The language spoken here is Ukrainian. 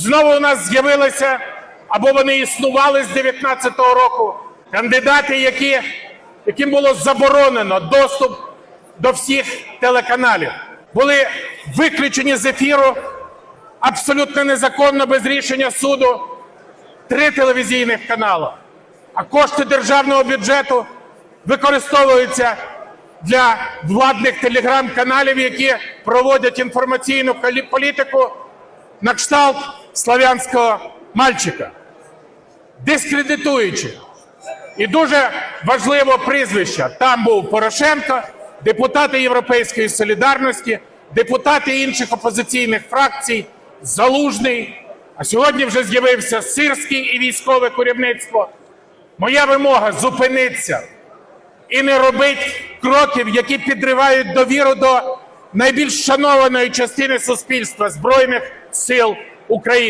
Знову у нас з'явилися або вони існували з 19-го року кандидати, які, яким було заборонено доступ до всіх телеканалів, були виключені з ефіру абсолютно незаконно без рішення суду три телевізійних канали. А кошти державного бюджету використовуються для владних телеграм-каналів, які проводять інформаційну політику на кшталт славянського мальчика, дискредитуючи. І дуже важливо прізвище. Там був Порошенко, депутати Європейської солідарності, депутати інших опозиційних фракцій, Залужний. А сьогодні вже з'явився Сирський і військове керівництво. Моя вимога зупинитися і не робити кроків, які підривають довіру до найбільш шанованої частини суспільства Збройних сил Ucrânia.